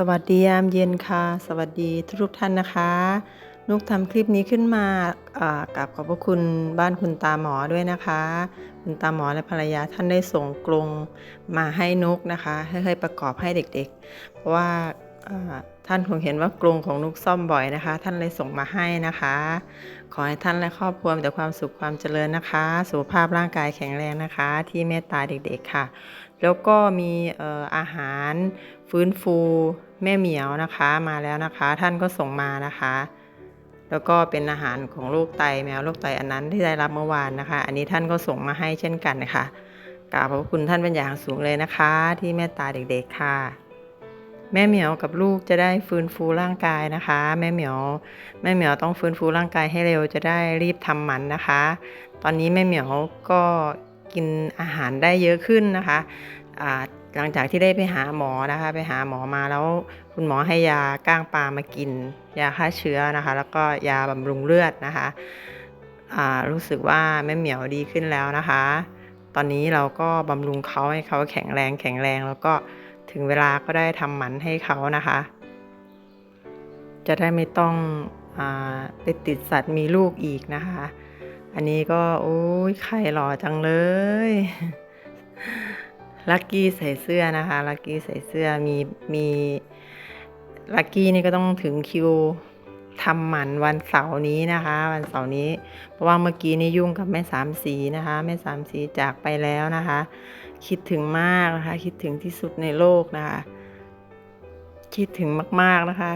สวัสดียามเย็นค่ะ สวัสดีทุกท่านนะคะ นุกทำคลิปนี้ขึ้นมากับขอบพระคุณบ้านคุณตาหมอด้วยนะคะ คุณตาหมอและภรรยาท่านได้ส่งกรงมาให้นุกนะคะให้ให้ประกอบให้เด็กๆ เพราะว่าท่านคงเห็นว่ากรงของนุกซ่อมบ่อยนะคะ ท่านเลยส่งมาให้นะคะ ขอให้ท่านและครอบครัวมีแต่ความสุขความเจริญนะคะ สุขภาพร่างกายแข็งแรงนะคะ ที่เมตตาเด็กๆค่ะ แล้วก็มีอาหารฟื้นฟู แม่เหมียวนะคะมาแล้วนะคะ ท่านก็ส่งมานะคะ แล้วก็เป็นอาหารของลูกไตแมวลูกไตอันนั้นที่ได้รับเมื่อวานนะคะ อันนี้ท่านก็ส่งมาให้เช่นกันนะคะกราบขอบคุณท่านเป็นอย่างสูงเลยนะคะ ที่เมตตาเด็กๆค่ะ แม่เหมียวกับลูกจะได้ฟื้นฟูร่างกายนะคะ แม่เหมียวแม่เหมียวต้องฟื้นฟูร่างกายให้เร็วจะได้รีบทำหมันนะคะ ตอนนี้แม่เหมียวก็กินอาหารได้เยอะขึ้นนะคะอ่า หลังจากที่ได้ไปหาหมอนะคะ ไปหาหมอมาแล้ว คุณหมอให้ยาก้างปลามากิน ยาฆ่าเชื้อนะคะ แล้วก็ยาบำรุงเลือดนะคะอ่ารู้สึกว่าแม่เหมียวดีขึ้นแล้วนะคะ ตอนนี้เราก็บำรุงเขาให้เขาแข็งแรงแข็งแรงแล้วก็ถึงเวลาก็ได้ทำหมันให้เขานะคะ จะได้ไม่ต้องอาไปติดสัตว์มีลูกอีกนะคะ อันนี้ก็โอ้ยไข่หล่อจังเลย ลักกี้ใส่เสื้อนะคะลักกี้ใส่เสื้อมีมีลักกี้นี่ก็ต้องถึงคิวทำหมันวันเสาร์นี้นะคะ วันเสาร์นี้ เพราะว่าเมื่อกี้นี่ยุ่งกับแม่สามสีนะคะ แม่สามสีจากไปแล้วนะคะ คิดถึงมากนะคะ คิดถึงที่สุดในโลกนะคะ คิดถึงมาก ๆนะคะ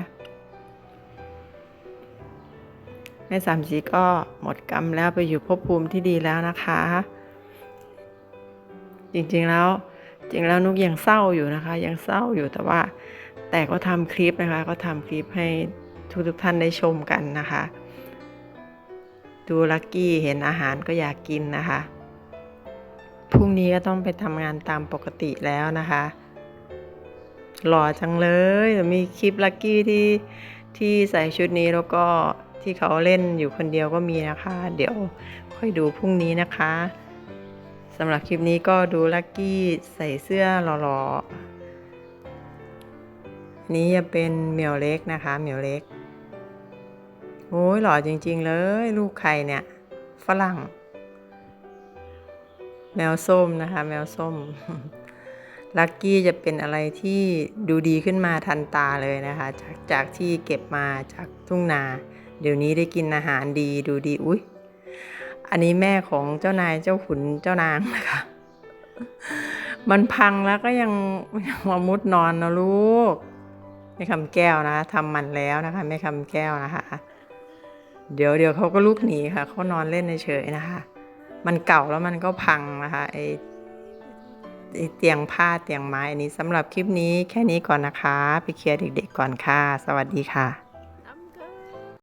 แม่สามสีก็หมดกรรมแล้วไปอยู่ภพภูมิที่ดีแล้วนะคะ จริงๆแล้ว จริงแล้วนุกยังเศร้าอยู่นะคะ ยังเศร้าอยู่แต่ว่าแต่ก็ทำคลิปนะคะ ก็ทำคลิปให้ทุกๆท่านได้ชมกันนะคะ ดูลักกี้เห็นอาหารก็อยากกินนะคะพรุ่งนี้ก็ต้องไปทำงานตามปกติแล้วนะคะหล่อจังเลยมีคลิปลักกี้ที่ที่ใส่ชุดนี้แล้วก็ที่เขาเล่นอยู่คนเดียวก็มีนะคะ เดี๋ยวค่อยดูพรุ่งนี้นะคะ สำหรับคลิปนี้ก็ดูลักกี้ใส่เสื้อหล่อๆนนี้จะเป็นเหมียวเล็กนะคะเหมียวเล็ก โอ้ยหล่อจริงๆเลย ลูกใครเนี่ย ฝรั่ง แมวส้มนะคะ แมวส้ม ลักกี้จะเป็นอะไรที่ดูดีขึ้นมาทันตาเลยนะคะ จากจากที่เก็บมาจากทุ่งนา เดี๋ยวนี้ได้กินอาหารดีดูดี อุ้ย อันนี้แม่ของเจ้านายเจ้าขุนเจ้านางนะคะ มันพังแล้วก็ยังยังมามุดนอนนะลูกแม่คำแก้วนะทำมันแล้วนะคะแม่คำแก้วนะคะ เดี๋ยวเดี๋ยวเขาก็ลุกหนีค่ะเขานอนเล่นเฉยๆนะคะ มันเก่าแล้วมันก็พังนะคะไอไอเตียงผ้าเตียงไม้อันนี้สำหรับคลิปนี้แค่นี้ก่อนนะคะ ไปเคลียร์เด็กๆก่อนค่ะ สวัสดีค่ะ